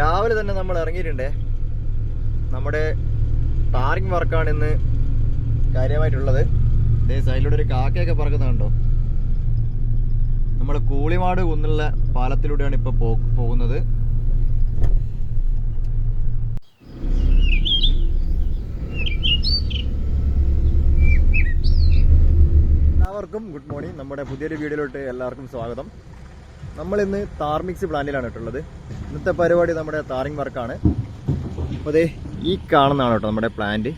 രാവിലെ തന്നെ നമ്മൾ ഇറങ്ങിയിട്ടുണ്ട്. നമ്മുടെ ടാറിങ് വർക്കാണ് ഇന്ന് കാര്യമായിട്ടുള്ളത്. ഇതേ സൈഡിലൂടെ ഒരു കാക്കയൊക്കെ പറക്കുന്നുണ്ടോ നമ്മൾ കൂളിമാട് കുന്നുള്ള പാലത്തിലൂടെയാണ് ഇപ്പോൾ പോകുന്നത്. എല്ലാവർക്കും ഗുഡ് മോർണിംഗ്. നമ്മുടെ പുതിയൊരു വീഡിയോയിലോട്ട് എല്ലാവർക്കും സ്വാഗതം. നമ്മൾ ഇന്ന് താർമിക്സ് പ്ലാന്റിലാണ് കേട്ടുള്ളത് ഇന്നത്തെ പരിപാടി നമ്മുടെ താറിങ് വർക്കാണ് അപ്പോൾ അതെ ഈ കാണുന്നതാണ് കേട്ടോ നമ്മുടെ പ്ലാന്റ്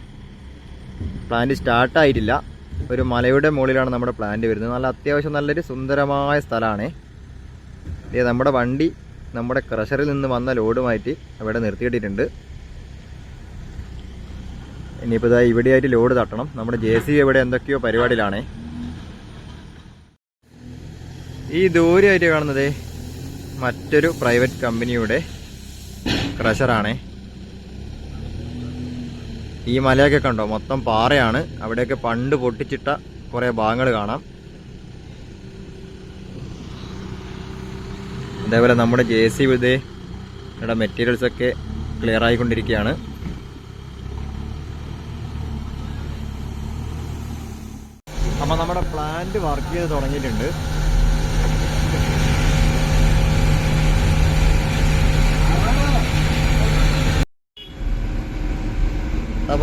പ്ലാന്റ് സ്റ്റാർട്ടായിട്ടില്ല ഒരു മലയുടെ മുകളിലാണ് നമ്മുടെ പ്ലാന്റ് വരുന്നത്. നല്ല അത്യാവശ്യം നല്ലൊരു സുന്ദരമായ സ്ഥലമാണ്. ഇതേ നമ്മുടെ വണ്ടി നമ്മുടെ ക്രഷറിൽ നിന്ന് വന്ന ലോഡുമായിട്ട് അവിടെ നിർത്തിയിട്ടിട്ടുണ്ട്. ഇനിയിപ്പോൾ ഇതാ ഇവിടെയായിട്ട് ലോഡ് തട്ടണം. നമ്മുടെ ജെ സി ഇവിടെ എന്തൊക്കെയോ പരിപാടിയിലാണേ. ഈ ദൂരമായിട്ട് കാണുന്നത് മറ്റൊരു പ്രൈവറ്റ് കമ്പനിയുടെ ക്രഷറാണേ. ഈ മലയൊക്കെ കണ്ടോ? മൊത്തം പാറയാണ്. അവിടെയൊക്കെ പണ്ട് പൊട്ടിച്ചിട്ട കുറേ ഭാഗങ്ങൾ കാണാം. അതേപോലെ നമ്മുടെ ജെ സി ഇവിടെ മെറ്റീരിയൽസ് ഒക്കെ ക്ലിയർ ആയിക്കൊണ്ടിരിക്കുകയാണ്. അപ്പം നമ്മുടെ പ്ലാന്റ് വർക്ക് ചെയ്ത് തുടങ്ങിയിട്ടുണ്ട്.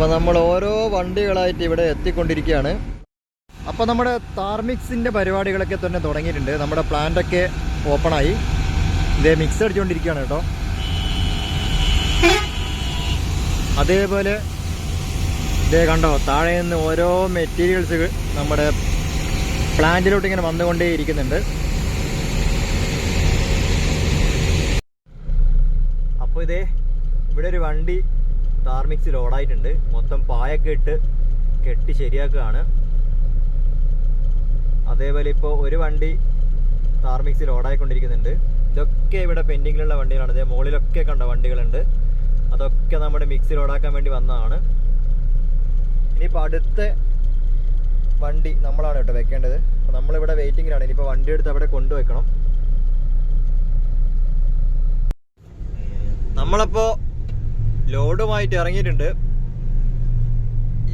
അപ്പോൾ നമ്മൾ ഓരോ വണ്ടികളായിട്ട് ഇവിടെ എത്തിക്കൊണ്ടിരിക്കുകയാണ്. അപ്പോൾ നമ്മുടെ താർമിക്സിന്റെ പരിപാടികളൊക്കെ തന്നെ തുടങ്ങിയിട്ടുണ്ട്. നമ്മുടെ പ്ലാന്റ് ഒക്കെ ഓപ്പൺ ആയി. ഇതേ മിക്സ് അടിച്ചുകൊണ്ടിരിക്കുകയാണ് കേട്ടോ. അതേപോലെ ഇതേ കണ്ടോ താഴെ നിന്ന് ഓരോ മെറ്റീരിയൽസ് നമ്മുടെ പ്ലാന്റിലോട്ട് ഇങ്ങനെ വന്നുകൊണ്ടേ ഇരിക്കുന്നുണ്ട്. അപ്പോൾ ഇതേ ഇവിടെ ഒരു വണ്ടി താർമിക്സ് ലോഡായിട്ടുണ്ട്. മൊത്തം പായൊക്കെ ഇട്ട് കെട്ടി ശരിയാക്കുകയാണ്. അതേപോലെ ഇപ്പോൾ ഒരു വണ്ടി താർമിക്സ് ലോഡായിക്കൊണ്ടിരിക്കുന്നുണ്ട്. ഇതൊക്കെ ഇവിടെ പെൻഡിങ്ങിലുള്ള വണ്ടികളാണ്. ഇതേ മുകളിലൊക്കെ കണ്ട വണ്ടികളുണ്ട്. അതൊക്കെ നമ്മുടെ മിക്സി ലോഡാക്കാൻ വേണ്ടി വന്നതാണ്. ഇനിയിപ്പോൾ അടുത്ത വണ്ടി നമ്മളാണ് കേട്ടോ വെക്കേണ്ടത്. അപ്പോൾ നമ്മളിവിടെ വെയിറ്റിങ്ങിലാണ്. ഇനിയിപ്പോൾ വണ്ടി എടുത്ത് അവിടെ കൊണ്ടുവയ്ക്കണം. നമ്മളപ്പോൾ ലോഡുമായിട്ട് ഇറങ്ങിയിട്ടുണ്ട്.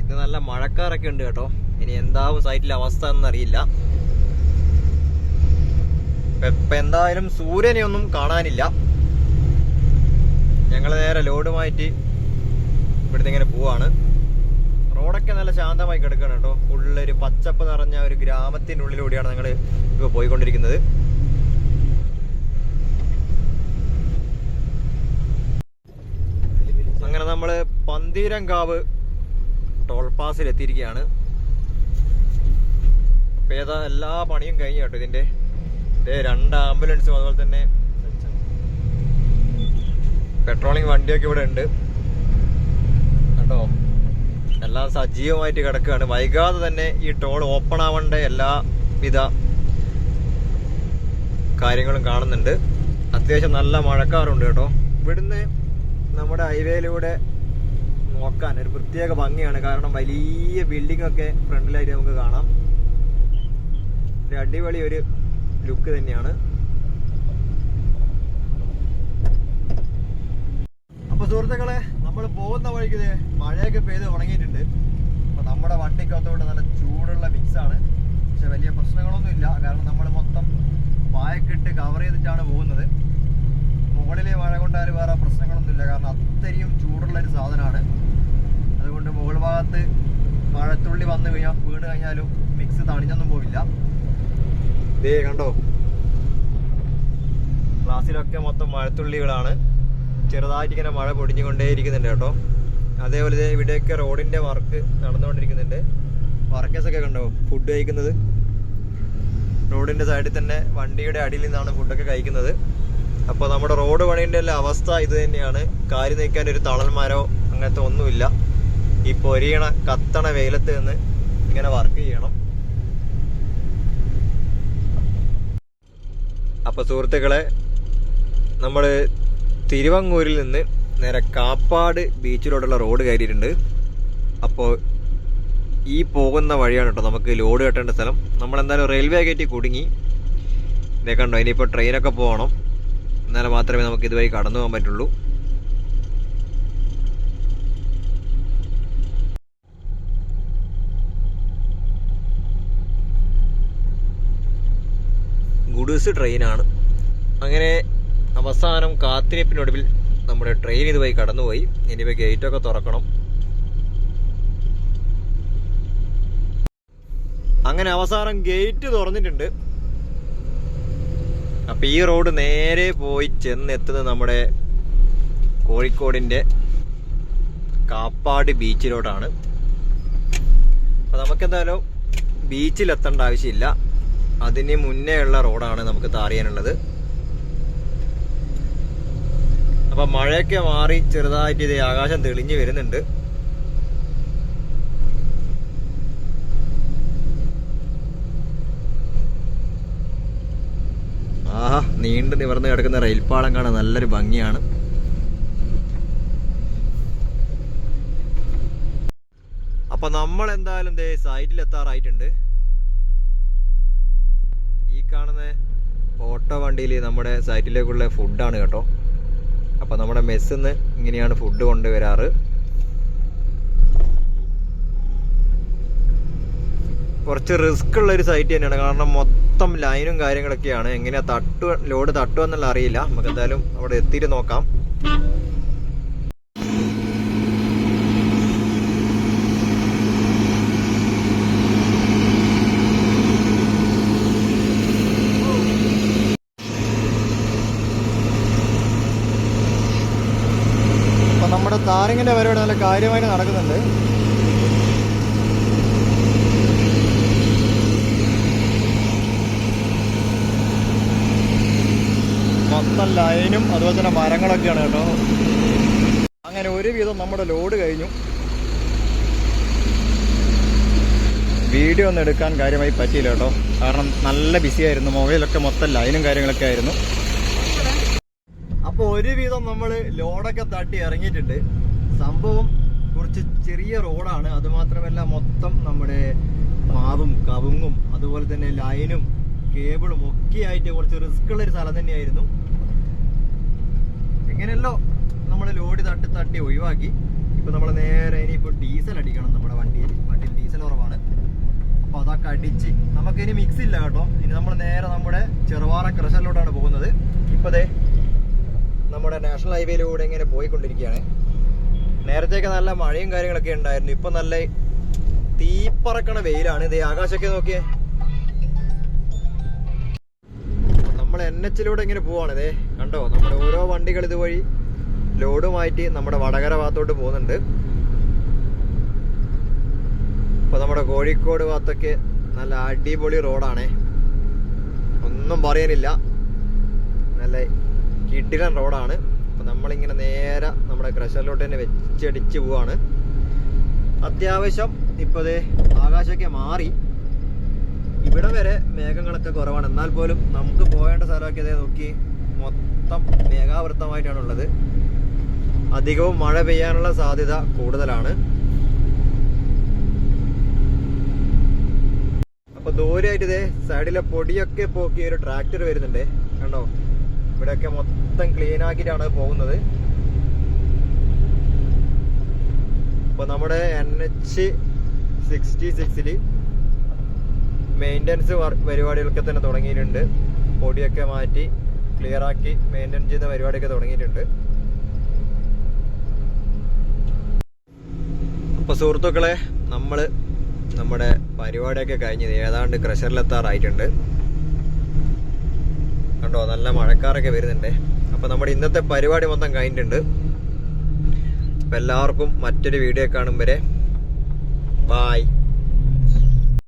ഇത് നല്ല മഴക്കാറൊക്കെ ഉണ്ട് കേട്ടോ. ഇനി എന്താവും സൈറ്റിലെ അവസ്ഥ എന്നറിയില്ല. ഇപ്പൊ എന്തായാലും സൂര്യനെ ഒന്നും കാണാനില്ല. ഞങ്ങൾ നേരെ ലോഡുമായിട്ട് ഇവിടുത്തെ ഇങ്ങനെ പോവാണ്. റോഡൊക്കെ നല്ല ശാന്തമായി കിടക്കുകയാണ് കേട്ടോ. ഫുള്ളൊരു പച്ചപ്പ് നിറഞ്ഞ ഒരു ഗ്രാമത്തിനുള്ളിലൂടെയാണ് ഞങ്ങൾ ഇപ്പോൾ പോയിക്കൊണ്ടിരിക്കുന്നത് അങ്ങനെ നമ്മൾ പന്തീരങ്കാവ് ടോൾ പാസിൽ എത്തിയിരിക്കുകയാണ് അപ്പോൾ ഏതാ എല്ലാ പണിയും കഴിഞ്ഞു കേട്ടോ ഇതിന്റെ ദേ രണ്ട് ആംബുലൻസും അതുപോലെ തന്നെ പെട്രോളിങ് വണ്ടിയൊക്കെ ഇവിടെ ഉണ്ട്. കേട്ടോ എല്ലാം സജീവമായിട്ട് കിടക്കുകയാണ്. വൈകാതെ തന്നെ ഈ ടോൾ ഓപ്പൺ ആവേണ്ട എല്ലാവിധ കാര്യങ്ങളും കാണുന്നുണ്ട്. അത്യാവശ്യം നല്ല മഴക്കാറുണ്ട് കേട്ടോ. ഇവിടുന്ന് നമ്മുടെ ഹൈവേയിലൂടെ നോക്കാൻ ഒരു പ്രത്യേക ഭംഗിയാണ്. കാരണം വലിയ ബിൽഡിംഗ് ഒക്കെ ഫ്രണ്ടിലായിട്ട് നമുക്ക് കാണാം. ഒരു അടിപൊളി ഒരു ലുക്ക് തന്നെയാണ്. അപ്പൊ സുഹൃത്തുക്കളെ നമ്മൾ പോകുന്ന വഴിക്ക് മഴയൊക്കെ പെയ്ത് ഉണങ്ങിയിട്ടുണ്ട്. അപ്പൊ നമ്മുടെ വണ്ടിക്കകത്തോട്ട് നല്ല ചൂടുള്ള മിക്സ് ആണ്. പക്ഷെ വലിയ പ്രശ്നങ്ങളൊന്നും ഇല്ല കാരണം നമ്മൾ മൊത്തം പായക്കിട്ട് കവർ ചെയ്തിട്ടാണ് പോകുന്നത്. മുകളിലെ മഴ കൊണ്ടാൽ വേറെ പ്രശ്നങ്ങളൊന്നുമില്ല കാരണം അത്രയും ചൂടുള്ള ഒരു സാധനമാണ്. അതുകൊണ്ട് മുകൾ ഭാഗത്ത് മഴത്തുള്ളി വന്നു കഴിഞ്ഞാൽ വീണ് കഴിഞ്ഞാലും മിക്സ് തണിഞ്ഞൊന്നും പോവില്ല. ദേ കണ്ടോ? ക്ലാസ്സിലൊക്കെ മൊത്തം മഴത്തുള്ളികളാണ്. ചെറുതായിട്ട് ഇങ്ങനെ മഴ പൊടിഞ്ഞുകൊണ്ടേയിരിക്കുന്നുണ്ട് കേട്ടോ. അതേപോലെ ഇവിടെയൊക്കെ റോഡിന്റെ വർക്ക് നടന്നുകൊണ്ടിരിക്കുന്നുണ്ട്. വർക്കേഴ്സ് ഒക്കെ കണ്ടോ ഫുഡ് കഴിക്കുന്നത്? റോഡിന്റെ സൈഡിൽ തന്നെ വണ്ടിയുടെ അടിയിൽ നിന്നാണ് ഫുഡൊക്കെ കഴിക്കുന്നത്. അപ്പോൾ നമ്മുടെ റോഡ് പണിയുടെ എല്ലാം അവസ്ഥ ഇത് തന്നെയാണ്. കാരി നീക്കാൻ ഒരു തളന്മാരോ അങ്ങനത്തെ ഒന്നുമില്ല. ഈ പൊരിയണ കത്തണ വെയിലത്ത് നിന്ന് ഇങ്ങനെ വർക്ക് ചെയ്യണം. അപ്പോൾ സുഹൃത്തുക്കളെ നമ്മൾ തിരുവങ്ങൂരിൽ നിന്ന് നേരെ കാപ്പാട് ബീച്ചിലോട്ടുള്ള റോഡ് കയറിയിട്ടുണ്ട്. അപ്പോൾ ഈ പോകുന്ന വഴിയാണ് കേട്ടോ നമുക്ക് ലോഡ് കെട്ടേണ്ട സ്ഥലം. നമ്മളെന്തായാലും റെയിൽവേ ഗേറ്റിൽ കുടുങ്ങി. ഇതേ കണ്ടോ ഇനിയിപ്പോൾ ട്രെയിനൊക്കെ പോകണം. അന്നേരം മാത്രമേ നമുക്ക് ഇതുവഴി കടന്നു പോകാൻ പറ്റുള്ളൂ. ഗുഡ്സ് ട്രെയിനാണ്. അങ്ങനെ അവസാനം കാത്തിരിപ്പിനൊടുവിൽ നമ്മുടെ ട്രെയിൻ ഇതുവഴി കടന്നുപോയി. ഇനിയിപ്പോൾ ഗേറ്റൊക്കെ തുറക്കണം. അങ്ങനെ അവസാനം ഗേറ്റ് തുറന്നിട്ടുണ്ട്. അപ്പൊ ഈ റോഡ് നേരെ പോയി ചെന്നെത്തുന്നത് നമ്മുടെ കോഴിക്കോടിന്റെ കാപ്പാട് ബീച്ചിലോട്ടാണ്. അപ്പൊ നമുക്കെന്തായാലും ബീച്ചിലെത്തേണ്ട ആവശ്യമില്ല. അതിന് മുന്നേ ഉള്ള റോഡാണ് നമുക്ക് താറിയാനുള്ളത്. അപ്പൊ മഴയൊക്കെ മാറി ചെറുതായിട്ട് ഇത് ആകാശം തെളിഞ്ഞു വരുന്നുണ്ട്. ആഹാ നീണ്ടു നിവർന്ന് കിടക്കുന്ന റെയിൽപാളം കാണാൻ നല്ലൊരു ഭംഗിയാണ്. അപ്പൊ നമ്മൾ എന്തായാലും ദേ സൈറ്റിൽ എത്താറായിട്ടുണ്ട് ഈ കാണുന്ന ഓട്ടോ വണ്ടിയിൽ നമ്മുടെ സൈറ്റിലേക്കുള്ള ഫുഡാണ് കേട്ടോ. അപ്പൊ നമ്മുടെ മെസ്സിന്ന് ഇങ്ങനെയാണ് ഫുഡ് കൊണ്ടുവരാറ്. കുറച്ച് റിസ്ക് ഉള്ള ഒരു സൈറ്റ് തന്നെയാണ്. കാരണം മൊത്തം ലൈനും കാര്യങ്ങളൊക്കെയാണ്. എങ്ങനെയാ തട്ടു ലോഡ് തട്ടുക എന്നുള്ള അറിയില്ല. നമുക്ക് എന്തായാലും അവിടെ എത്തിയിട്ട് നോക്കാം. നമ്മുടെ താരങ്ങിന്റെ പരിപാടി നല്ല കാര്യമായിട്ട് നടക്കുന്നുണ്ട്. മൊത്തം ലൈനും അതുപോലെ തന്നെ മരങ്ങളൊക്കെയാണ് കേട്ടോ. അങ്ങനെ ഒരുവിധം നമ്മുടെ ലോഡ് കഴിഞ്ഞു. വീഡിയോ ഒന്നും എടുക്കാൻ കാര്യമായി പറ്റിയില്ല കേട്ടോ. കാരണം നല്ല ബിസി ആയിരുന്നു. മൊബൈലൊക്കെ മൊത്തം ലൈനും കാര്യങ്ങളൊക്കെ ആയിരുന്നു. അപ്പൊ ഒരുവിധം നമ്മൾ ലോഡൊക്കെ തട്ടി ഇറങ്ങിയിട്ടുണ്ട്. സംഭവം കുറച്ച് ചെറിയ റോഡാണ് അതുമാത്രമല്ല മൊത്തം നമ്മുടെ മാവും കവുങ്ങും അതുപോലെ തന്നെ ലൈനും കേബിളും ഒക്കെ ആയിട്ട് കുറച്ച് റിസ്ക് ഉള്ള ഒരു സ്ഥലം തന്നെയായിരുന്നു. എങ്ങനെയല്ലോ നമ്മൾ ലോഡി തട്ടി തട്ടി ഒഴിവാക്കി. ഇപ്പൊ നമ്മൾ നേരെ ഇനിയിപ്പോ ഡീസൽ അടിക്കണം നമ്മുടെ വണ്ടിയിൽ. വണ്ടിയിൽ ഡീസൽ കുറവാണ്. അപ്പൊ അതൊക്കെ അടിച്ച് നമുക്ക് ഇനി മിക്സ് ഇല്ല കേട്ടോ. ഇനി നമ്മൾ നേരെ നമ്മുടെ ചെറുവാറ ക്രഷറിലോട്ടാണ് പോകുന്നത്. ഇപ്പതേ നമ്മുടെ നാഷണൽ ഹൈവേയിലൂടെ ഇങ്ങനെ പോയിക്കൊണ്ടിരിക്കുകയാണ്. നേരത്തെയൊക്കെ നല്ല മഴയും കാര്യങ്ങളൊക്കെ ഉണ്ടായിരുന്നു. ഇപ്പൊ നല്ല തീപ്പറക്കണ വെയിലാണ്. ഇതേ ആകാശമൊക്കെ നോക്കിയേ. എൻ എച്ചിലൂടെ ഇങ്ങനെ പോവാണ്. ഇതേ കണ്ടോ? നമ്മുടെ ഓരോ വണ്ടികൾ ഇതുവഴി ലോഡുമായിട്ട് നമ്മുടെ വടകര ഭാഗത്തോട്ട് പോകുന്നുണ്ട്. ഇപ്പൊ നമ്മുടെ കോഴിക്കോട് ഭാഗത്തൊക്കെ നല്ല അടിപൊളി റോഡാണേ. ഒന്നും പറയാനില്ല. നല്ല കിടിലൻ റോഡാണ്. അപ്പൊ നമ്മളിങ്ങനെ നേരെ നമ്മുടെ ക്രഷറിലോട്ട് തന്നെ വെച്ചടിച്ച് പോവാണ്. അത്യാവശ്യം ഇപ്പൊ ദേ ആകാശമൊക്കെ മാറി. ഇവിടെ വരെ മേഘങ്ങളൊക്കെ കുറവാണ്. എന്നാൽ പോലും നമുക്ക് പോകേണ്ട സ്ഥലമൊക്കെ ഇതേ നോക്കി മൊത്തം മേഘാവൃത്തമായിട്ടാണ് ഉള്ളത് അധികവും മഴ പെയ്യാനുള്ള സാധ്യത കൂടുതലാണ്. അപ്പൊ ദൂരെയായിട്ട് ഇതേ സൈഡിലെ പൊടിയൊക്കെ പോക്കി ഒരു ട്രാക്ടർ വരുന്നുണ്ട്. കണ്ടോ? ഇവിടെയൊക്കെ മൊത്തം ക്ലീൻ ആക്കിയിട്ടാണ് പോകുന്നത്. അപ്പൊ നമ്മുടെ എൻ എച്ച് സിക്സ്റ്റി സിക്സിൽ മെയിന്റനൻസ് പരിപാടികളൊക്കെ തന്നെ തുടങ്ങിയിട്ടുണ്ട്. പൊടിയൊക്കെ മാറ്റി ക്ലിയർ ആക്കി മെയിന്റെയിൻ ചെയ്യുന്ന പരിപാടിയൊക്കെ തുടങ്ങിയിട്ടുണ്ട്. അപ്പൊ സുഹൃത്തുക്കളെ നമ്മൾ നമ്മുടെ പരിപാടിയൊക്കെ കഴിഞ്ഞത് ഏതാണ്ട് ക്രഷറിലെത്താറായിട്ടുണ്ട്. കണ്ടോ നല്ല മഴക്കാരൊക്കെ വരുന്നുണ്ട്. അപ്പൊ നമ്മുടെ ഇന്നത്തെ പരിപാടി മൊത്തം കഴിഞ്ഞിട്ടുണ്ട്. അപ്പൊ എല്ലാവർക്കും മറ്റൊരു വീഡിയോ കാണും വരെ. ബായ്